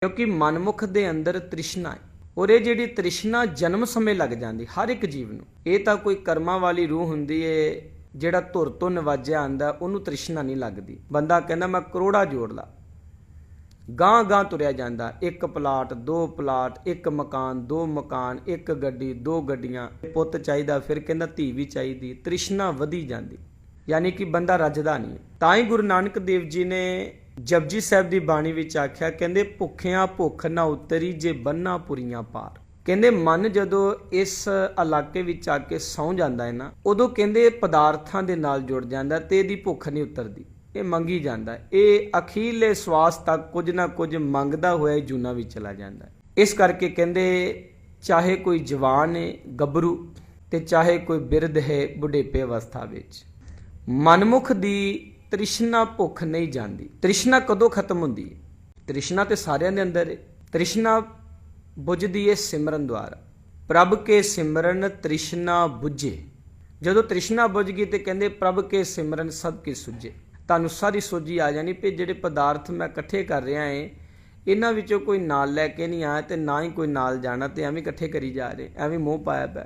ਕਿਉਂਕਿ ਮਨਮੁਖ ਦੇ ਅੰਦਰ ਤ੍ਰਿਸ਼ਨਾ ਹੈ। ਔਰ ਇਹ ਜਿਹੜੀ ਤ੍ਰਿਸ਼ਨਾ ਜਨਮ ਸਮੇਂ ਲੱਗ ਜਾਂਦੀ, ਹਰ ਇੱਕ ਜੀਵ ਨੂੰ। ਇਹ ਤਾਂ ਕੋਈ ਕਰਮਾਂ ਵਾਲੀ ਰੂਹ ਹੁੰਦੀ ਏ, ਜਿਹੜਾ ਧੁਰ ਤੋਂ ਨਵਾਜਿਆ ਆਂਦਾ, ਉਹਨੂੰ ਤ੍ਰਿਸ਼ਨਾ ਨਹੀਂ ਲੱਗਦੀ। ਬੰਦਾ ਕਹਿੰਦਾ, ਮੈਂ ਕਰੋੜਾ ਜੋੜ ਲਾ। ਗਾਂ ਗਾਂ ਤੁਰਿਆ ਜਾਂਦਾ। ਇੱਕ ਪਲਾਟ, ਦੋ ਪਲਾਟ, ਇੱਕ ਮਕਾਨ, ਦੋ ਮਕਾਨ, ਇੱਕ ਗੱਡੀ, ਦੋ ਗੱਡੀਆਂ। ਪੁੱਤ ਚਾਹੀਦਾ, ਫਿਰ ਕਹਿੰਦਾ, ਧੀ ਵੀ ਚਾਹੀਦੀ। ਤ੍ਰਿਸ਼ਨਾ ਵਧੀ ਜਾਂਦੀ। ਯਾਨੀ ਕਿ ਬੰਦਾ ਰੱਜਦਾ ਨਹੀਂ। ਤਾਂ ਹੀ ਗੁਰੂ ਨਾਨਕ ਦੇਵ ਜੀ ਨੇ ਜਪਜੀ ਸਾਹਿਬ ਦੀ ਬਾਣੀ ਵਿੱਚ ਆਖਿਆ, ਕਹਿੰਦੇ, ਭੁੱਖਿਆਂ ਭੁੱਖ ਨਾ ਉਤਰੀ ਜੇ ਬੰਨਾ ਪੁਰੀਆਂ ਪਾਰ। ਕਹਿੰਦੇ, ਮਨ ਜਦੋਂ ਇਸ ਇਲਾਕੇ ਵਿੱਚ ਆ ਕੇ ਸੌਂ ਜਾਂਦਾ ਹੈ ਨਾ, ਉਦੋਂ ਕਹਿੰਦੇ ਪਦਾਰਥਾਂ ਦੇ ਨਾਲ ਜੁੜ ਜਾਂਦਾ ਤੇ ਇਹਦੀ ਭੁੱਖ ਨਹੀਂ ਉਤਰਦੀ, ਇਹ ਮੰਗੀ ਜਾਂਦਾ ਇਹ ਅਖੀਰਲੇ ਸਵਾਸ ਤੱਕ ਕੁਝ ਨਾ ਕੁਝ ਮੰਗਦਾ ਹੋਇਆ ਹੀ ਜੂਨਾ ਵਿੱਚ ਚਲਾ ਜਾਂਦਾ ਇਸ ਕਰਕੇ ਕਹਿੰਦੇ, ਚਾਹੇ ਕੋਈ ਜਵਾਨ ਹੈ, ਗੱਭਰੂ ਤੇ ਚਾਹੇ ਕੋਈ ਬਿਰਧ ਹੈ, ਬੁਢੇਪੇ ਅਵਸਥਾ ਵਿੱਚ, ਮਨਮੁਖ ਦੀ ਤ੍ਰਿਸ਼ਨਾ ਭੁੱਖ ਨਹੀਂ ਜਾਂਦੀ। ਤ੍ਰਿਸ਼ਨਾ ਕਦੋਂ ਖਤਮ ਹੁੰਦੀ ਹੈ? ਤ੍ਰਿਸ਼ਨਾ ਤੇ ਸਾਰਿਆਂ ਦੇ ਅੰਦਰ ਹੈ। ਤ੍ਰਿਸ਼ਨਾ ਬੁਝਦੀ ਹੈ ਸਿਮਰਨ ਦੁਆਰਾ। ਪ੍ਰਭ ਕੇ ਸਿਮਰਨ ਤ੍ਰਿਸ਼ਨਾ ਬੁਝੇ। ਜਦੋਂ ਤ੍ਰਿਸ਼ਨਾ ਬੁਝ ਗਈ ਤੇ ਕਹਿੰਦੇ ਪ੍ਰਭ ਕੇ ਸਿਮਰਨ ਸਭ ਕੇ ਸੁਝੇ। ਤੁਹਾਨੂੰ ਸਾਰੀ ਸੋਝੀ ਆ ਜਾਣੀ ਵੀ ਜਿਹੜੇ ਪਦਾਰਥ ਮੈਂ ਇਕੱਠੇ ਕਰ ਰਿਹਾ ਏ, ਇਹਨਾਂ ਵਿੱਚੋਂ ਕੋਈ ਨਾਲ ਲੈ ਕੇ ਨਹੀਂ ਆਇਆ ਤੇ ਨਾ ਹੀ ਕੋਈ ਨਾਲ ਜਾਣਾ ਤੇ ਐਵੇਂ ਇਕੱਠੇ ਕਰੀ ਜਾ ਰਹੇ। ਐਵੇਂ ਮੋਹ ਪਾਇਆ ਪਿਆ।